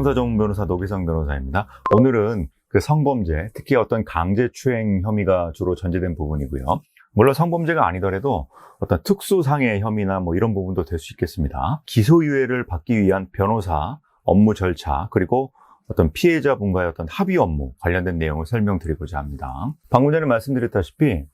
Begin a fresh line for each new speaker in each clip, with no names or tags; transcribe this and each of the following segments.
형사 전문 변호사 노기성 변호사입니다. 오늘은 그 성범죄, 특히 어떤 강제추행 혐의가 주로 전제된 부분이고요. 물론 성범죄가 아니더라도 어떤 특수상해 혐의나 뭐 이런 부분도 될 수 있겠습니다. 기소유예를 받기 위한 변호사 업무 절차 그리고 어떤 피해자분과의 어떤 합의 업무 관련된 내용을 설명드리고자 합니다. 방금 전에 말씀드렸다시피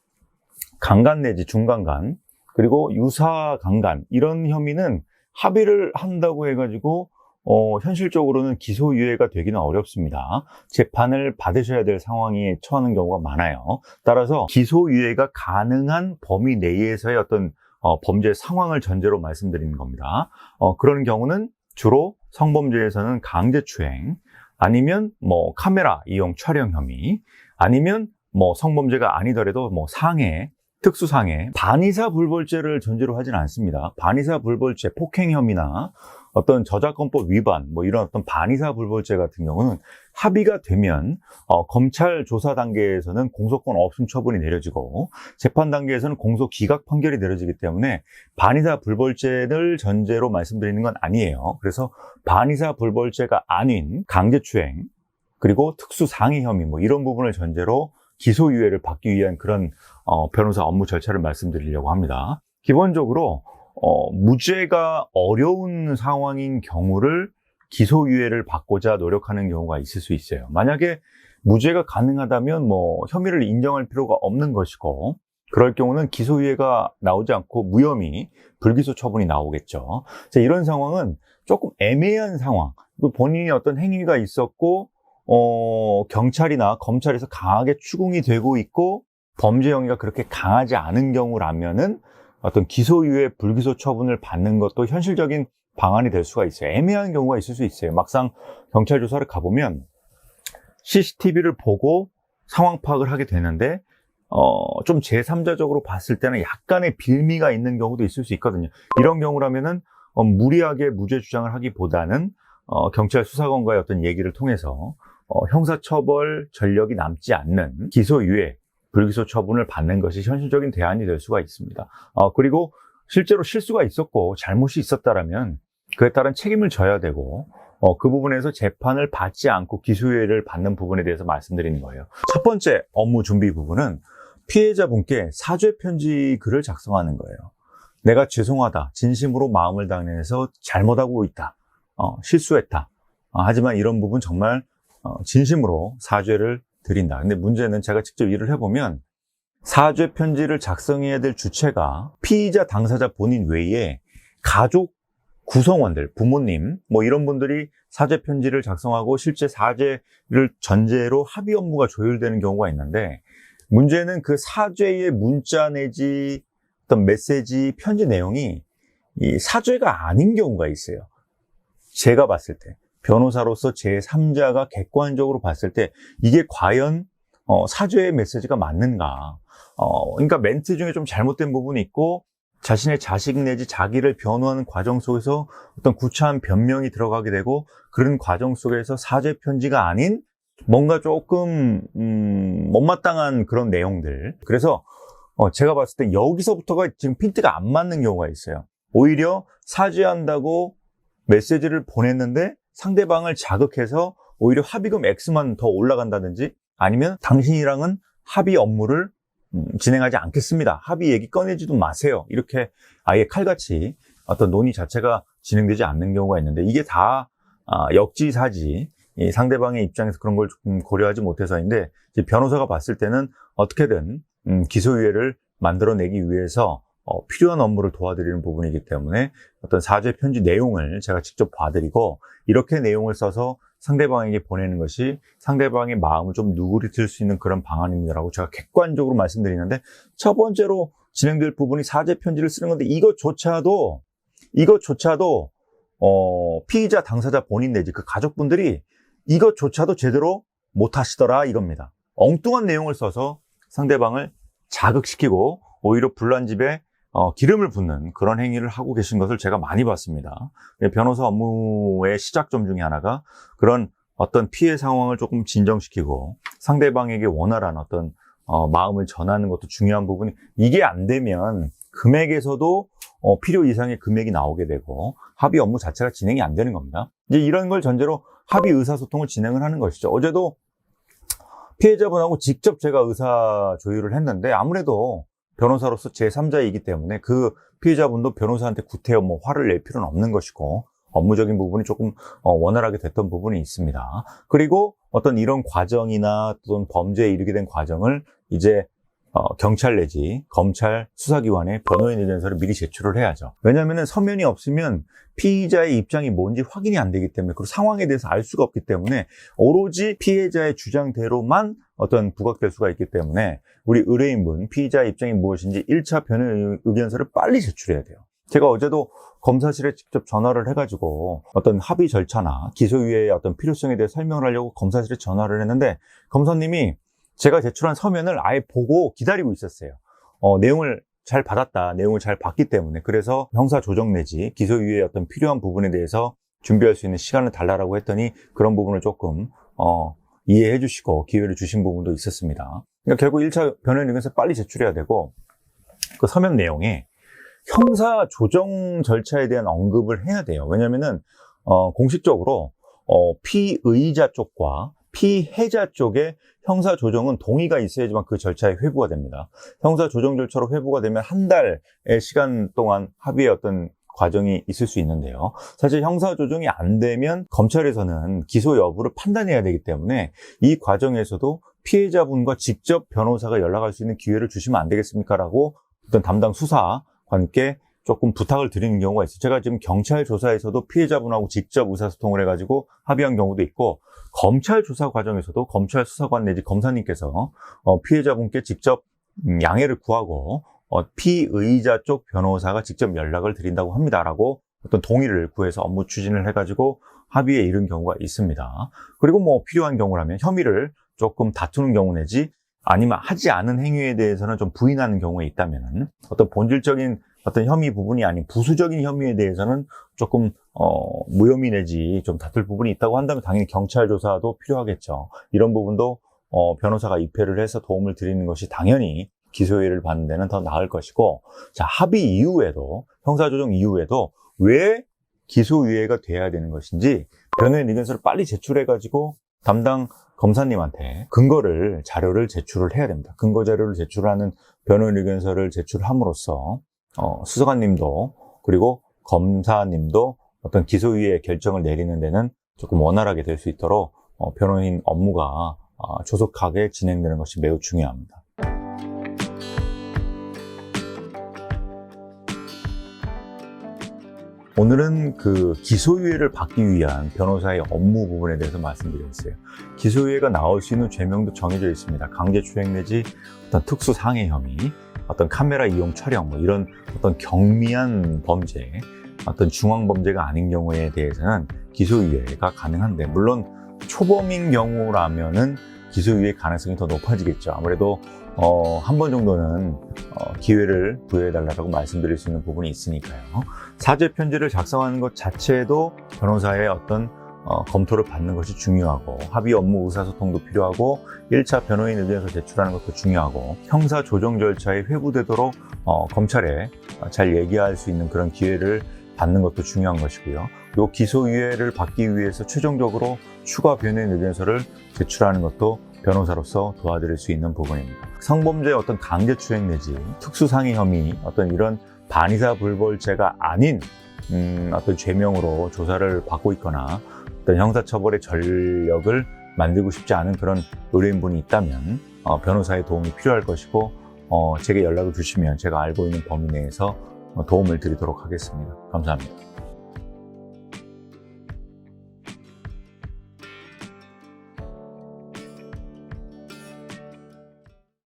강간 내지 중강간 그리고 유사 강간 이런 혐의는 합의를 한다고 해가지고 어, 현실적으로는 기소유예가 되기는 어렵습니다. 재판을 받으셔야 될 상황에 처하는 경우가 많아요. 따라서 기소유예가 가능한 범위 내에서의 어떤 어, 범죄 상황을 전제로 말씀드리는 겁니다. 어, 그런 경우는 주로 성범죄에서는 강제추행, 아니면 뭐 카메라 이용 촬영 혐의, 아니면 뭐 성범죄가 아니더라도 뭐 상해, 특수상해, 반의사 불벌죄를 전제로 하진 않습니다. 반의사 불벌죄, 폭행 혐의나 어떤 저작권법 위반, 뭐 이런 어떤 반의사 불벌죄 같은 경우는 합의가 되면 어, 검찰 조사 단계에서는 공소권 없음 처분이 내려지고 재판 단계에서는 공소 기각 판결이 내려지기 때문에 반의사 불벌죄를 전제로 말씀드리는 건 아니에요. 그래서 반의사 불벌죄가 아닌 강제추행 그리고 특수상해 혐의 뭐 이런 부분을 전제로 기소유예를 받기 위한 그런 어, 변호사 업무 절차를 말씀드리려고 합니다. 기본적으로 어, 무죄가 어려운 상황인 경우를 기소유예를 받고자 노력하는 경우가 있을 수 있어요. 만약에 무죄가 가능하다면 뭐 혐의를 인정할 필요가 없는 것이고 그럴 경우는 기소유예가 나오지 않고 무혐의, 불기소 처분이 나오겠죠. 자, 이런 상황은 조금 애매한 상황. 본인이 어떤 행위가 있었고 어, 경찰이나 검찰에서 강하게 추궁이 되고 있고 범죄 행위가 그렇게 강하지 않은 경우라면은 어떤 기소유예 불기소 처분을 받는 것도 현실적인 방안이 될 수가 있어요. 애매한 경우가 있을 수 있어요. 막상 경찰 조사를 가보면 CCTV를 보고 상황 파악을 하게 되는데 어, 좀 제3자적으로 봤을 때는 약간의 빌미가 있는 경우도 있을 수 있거든요. 이런 경우라면은 어, 무리하게 무죄 주장을 하기보다는 어, 경찰 수사관과의 어떤 얘기를 통해서 어, 형사처벌 전력이 남지 않는 기소유예 불기소 처분을 받는 것이 현실적인 대안이 될 수가 있습니다. 어, 그리고 실제로 실수가 있었고 잘못이 있었다라면 그에 따른 책임을 져야 되고 어, 그 부분에서 재판을 받지 않고 기소유예를 받는 부분에 대해서 말씀드리는 거예요. 첫 번째 업무 준비 부분은 피해자분께 사죄 편지 글을 작성하는 거예요. 내가 죄송하다, 진심으로 마음을 당해서 잘못하고 있다, 어, 실수했다. 어, 하지만 이런 부분 정말 어, 진심으로 사죄를 드린다. 근데 문제는 제가 직접 일을 해보면 사죄 편지를 작성해야 될 주체가 피의자 당사자 본인 외에 가족 구성원들, 부모님, 뭐 이런 분들이 사죄 편지를 작성하고 실제 사죄를 전제로 합의 업무가 조율되는 경우가 있는데 문제는 그 사죄의 문자 내지 어떤 메시지, 편지 내용이 이 사죄가 아닌 경우가 있어요. 제가 봤을 때. 변호사로서 제3자가 객관적으로 봤을 때 이게 과연 어, 사죄의 메시지가 맞는가. 어, 그러니까 멘트 중에 좀 잘못된 부분이 있고 자신의 자식 내지 자기를 변호하는 과정 속에서 어떤 구차한 변명이 들어가게 되고 그런 과정 속에서 사죄 편지가 아닌 뭔가 조금 음, 못마땅한 그런 내용들. 그래서 어, 제가 봤을 때 여기서부터가 지금 핀트가 안 맞는 경우가 있어요. 오히려 사죄한다고 메시지를 보냈는데 상대방을 자극해서 오히려 합의금 X만 더 올라간다든지 아니면 당신이랑은 합의 업무를 음, 진행하지 않겠습니다. 합의 얘기 꺼내지도 마세요. 이렇게 아예 칼같이 어떤 논의 자체가 진행되지 않는 경우가 있는데 이게 다 아, 역지사지 상대방의 입장에서 그런 걸 조금 고려하지 못해서인데 변호사가 봤을 때는 어떻게든 음, 기소유예를 만들어내기 위해서 어, 필요한 업무를 도와드리는 부분이기 때문에 어떤 사죄 편지 내용을 제가 직접 봐드리고 이렇게 내용을 써서 상대방에게 보내는 것이 상대방의 마음을 좀 누그러뜨릴 수 있는 그런 방안입니다라고 제가 객관적으로 말씀드리는데 첫 번째로 진행될 부분이 사죄 편지를 쓰는 건데 이것조차도 이것조차도 어, 피의자 당사자 본인 내지 그 가족분들이 이것조차도 제대로 못 하시더라 이겁니다. 엉뚱한 내용을 써서 상대방을 자극시키고 오히려 불난 집에 어, 기름을 붓는 그런 행위를 하고 계신 것을 제가 많이 봤습니다. 네, 변호사 업무의 시작점 중에 하나가 그런 어떤 피해 상황을 조금 진정시키고 상대방에게 원활한 어떤 어, 마음을 전하는 것도 중요한 부분이 이게 안 되면 금액에서도 어, 필요 이상의 금액이 나오게 되고 합의 업무 자체가 진행이 안 되는 겁니다. 이제 이런 걸 전제로 합의 의사소통을 진행을 하는 것이죠. 어제도 피해자분하고 직접 제가 의사 조율을 했는데 아무래도 변호사로서 제3자이기 때문에 그 피해자분도 변호사한테 구태여 뭐 화를 낼 필요는 없는 것이고 업무적인 부분이 조금 어, 원활하게 됐던 부분이 있습니다. 그리고 어떤 이런 과정이나 또는 범죄에 이르게 된 과정을 이제 어, 경찰 내지 검찰 수사기관에 변호인 의견서를 미리 제출을 해야죠. 왜냐하면 서면이 없으면 피의자의 입장이 뭔지 확인이 안 되기 때문에 그리고 상황에 대해서 알 수가 없기 때문에 오로지 피해자의 주장대로만 어떤 부각될 수가 있기 때문에 우리 의뢰인분 피의자의 입장이 무엇인지 1차 변호인 의견서를 빨리 제출해야 돼요. 제가 어제도 검사실에 직접 전화를 해가지고 어떤 합의 절차나 기소유예의 어떤 필요성에 대해 설명을 하려고 검사실에 전화를 했는데 검사님이 제가 제출한 서면을 아예 보고 기다리고 있었어요. 어, 내용을 잘 받았다. 내용을 잘 봤기 때문에. 그래서 형사 조정 내지 기소유예의 어떤 필요한 부분에 대해서 준비할 수 있는 시간을 달라고 했더니 그런 부분을 조금, 어, 이해해 주시고 기회를 주신 부분도 있었습니다. 그러니까 결국 1차 변호인 의견서 빨리 제출해야 되고 그 서면 내용에 형사 조정 절차에 대한 언급을 해야 돼요. 왜냐면은, 어, 공식적으로, 어, 피의자 쪽과 피해자 쪽에 형사 조정은 동의가 있어야지만 그 절차에 회부가 됩니다. 형사 조정 절차로 회부가 되면 한 달의 시간 동안 합의의 어떤 과정이 있을 수 있는데요. 사실 형사 조정이 안 되면 검찰에서는 기소 여부를 판단해야 되기 때문에 이 과정에서도 피해자분과 직접 변호사가 연락할 수 있는 기회를 주시면 안 되겠습니까? 라고 어떤 담당 수사관께 조금 부탁을 드리는 경우가 있어요. 제가 지금 경찰 조사에서도 피해자분하고 직접 의사소통을 해가지고 합의한 경우도 있고 검찰 조사 과정에서도 검찰 수사관 내지 검사님께서 어, 피해자분께 직접 음, 양해를 구하고 어, 피의자 쪽 변호사가 직접 연락을 드린다고 합니다라고 어떤 동의를 구해서 업무 추진을 해가지고 합의에 이른 경우가 있습니다. 그리고 뭐 필요한 경우라면 혐의를 조금 다투는 경우 내지 아니면 하지 않은 행위에 대해서는 좀 부인하는 경우가 있다면 어떤 본질적인 어떤 혐의 부분이 아닌 부수적인 혐의에 대해서는 조금 어, 무혐의 내지 좀 다툴 부분이 있다고 한다면 당연히 경찰 조사도 필요하겠죠. 이런 부분도 어, 변호사가 입회를 해서 도움을 드리는 것이 당연히 기소유예를 받는 데는 더 나을 것이고 자 합의 이후에도 형사조정 이후에도 왜 기소유예가 돼야 되는 것인지 변호인 의견서를 빨리 제출해 가지고 담당 검사님한테 근거를 자료를 제출을 해야 됩니다. 근거 자료를 제출하는 변호인 의견서를 제출함으로써 어, 수사관님도 그리고 검사님도 어떤 기소유예 결정을 내리는 데는 조금 원활하게 될 수 있도록 어, 변호인 업무가 어, 조속하게 진행되는 것이 매우 중요합니다. 오늘은 그 기소유예를 받기 위한 변호사의 업무 부분에 대해서 말씀드렸어요. 기소유예가 나올 수 있는 죄명도 정해져 있습니다. 강제추행 내지 어떤 특수상해 혐의, 어떤 카메라 이용 촬영, 뭐 이런 어떤 경미한 범죄, 어떤 중앙 범죄가 아닌 경우에 대해서는 기소유예가 가능한데, 물론 초범인 경우라면은 기소유예 가능성이 더 높아지겠죠. 아무래도 어, 한 번 정도는 어, 기회를 부여해달라고 말씀드릴 수 있는 부분이 있으니까요. 사죄 편지를 작성하는 것 자체도 변호사의 어떤 어, 검토를 받는 것이 중요하고 합의 업무 의사소통도 필요하고 1차 변호인 의견서 제출하는 것도 중요하고 형사 조정 절차에 회부되도록 어, 검찰에 잘 얘기할 수 있는 그런 기회를 받는 것도 중요한 것이고요. 요 기소유예를 받기 위해서 최종적으로 추가 변호인 의견서를 제출하는 것도 변호사로서 도와드릴 수 있는 부분입니다. 성범죄 어떤 강제추행 내지 특수상해 혐의 어떤 이런 반의사 불벌죄가 아닌 음, 어떤 죄명으로 조사를 받고 있거나 어떤 형사처벌의 전력을 만들고 싶지 않은 그런 의뢰인분이 있다면 어, 변호사의 도움이 필요할 것이고 어, 제게 연락을 주시면 제가 알고 있는 범위 내에서 어, 도움을 드리도록 하겠습니다. 감사합니다.